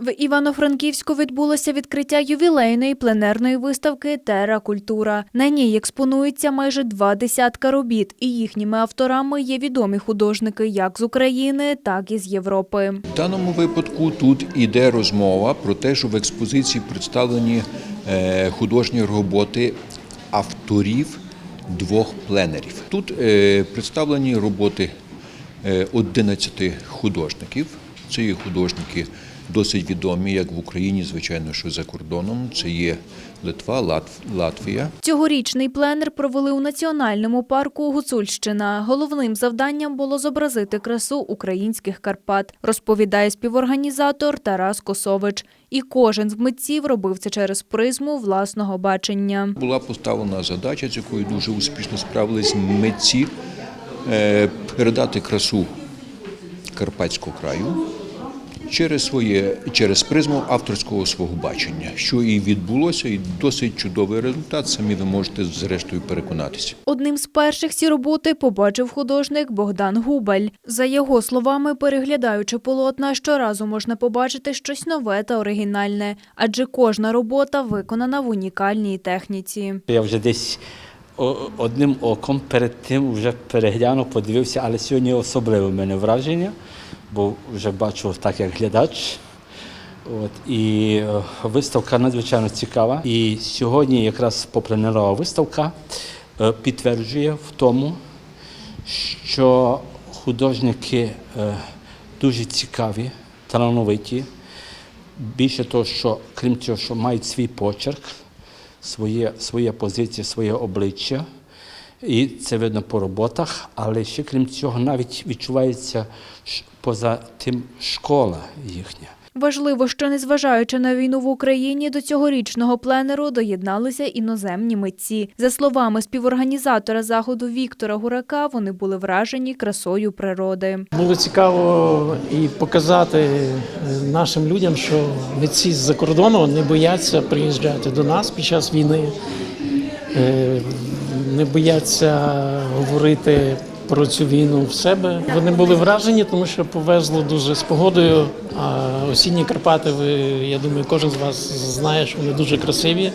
В Івано-Франківську відбулося відкриття ювілейної пленерної виставки Тера Культура. На ній експонується майже два десятка робіт, і їхніми авторами є відомі художники як з України, так і з Європи. В даному випадку тут іде розмова про те, що в експозиції представлені е, художні роботи авторів двох пленерів. Тут е, представлені роботи е, 11 художників. Це є художники досить відомі, як в Україні, звичайно, що за кордоном. Це є Литва, Латв- Латвія. Цьогорічний пленер провели у національному парку Гуцульщина. Головним завданням було зобразити красу українських Карпат, розповідає співорганізатор Тарас Косович. І кожен з митців робив це через призму власного бачення. Була поставлена задача, з якою дуже успішно справились митці, е, передати красу Карпатського краю через своє через призму авторського свого бачення, що і відбулося, і досить чудовий результат. Самі ви можете зрештою переконатися. Одним з перших ці роботи побачив художник Богдан Губаль. За його словами, переглядаючи полотна, щоразу можна побачити щось нове та оригінальне, адже кожна робота виконана в унікальній техніці. Я вже десь одним оком перед тим вже переглянув, подивився, але сьогодні особливе в мене враження, бо вже бачу так як глядач. От, і е, виставка надзвичайно цікава. І сьогодні якраз попленерова виставка е, підтверджує в тому, що художники е, дуже цікаві, талановиті. Більше того, що крім цього, що мають свій почерк, своє, своє позиція, своє обличчя. І це видно по роботах, але ще крім цього, навіть відчувається ш- поза тим школа їхня. Важливо, що незважаючи на війну в Україні, до цьогорічного пленеру доєдналися іноземні митці. За словами співорганізатора заходу Віктора Гурака, вони були вражені красою природи. Було цікаво і показати е, нашим людям, що митці з-за кордону не бояться приїжджати до нас під час війни, не бояться говорити про цю війну в себе. Вони були вражені, тому що повезло дуже з погодою. А осінні Карпати, ви, я думаю, кожен з вас знає, що вони дуже красиві.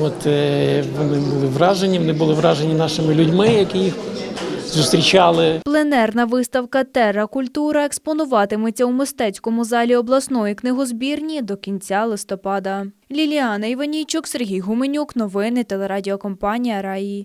От е, вони були вражені, вони були вражені нашими людьми, які їх зустрічали. Пленерна виставка Терра Культура експонуватиметься у мистецькому залі обласної книгозбірні до кінця листопада. Ліліана Іванійчук, Сергій Гуменюк. Новини телерадіокомпанія Раї.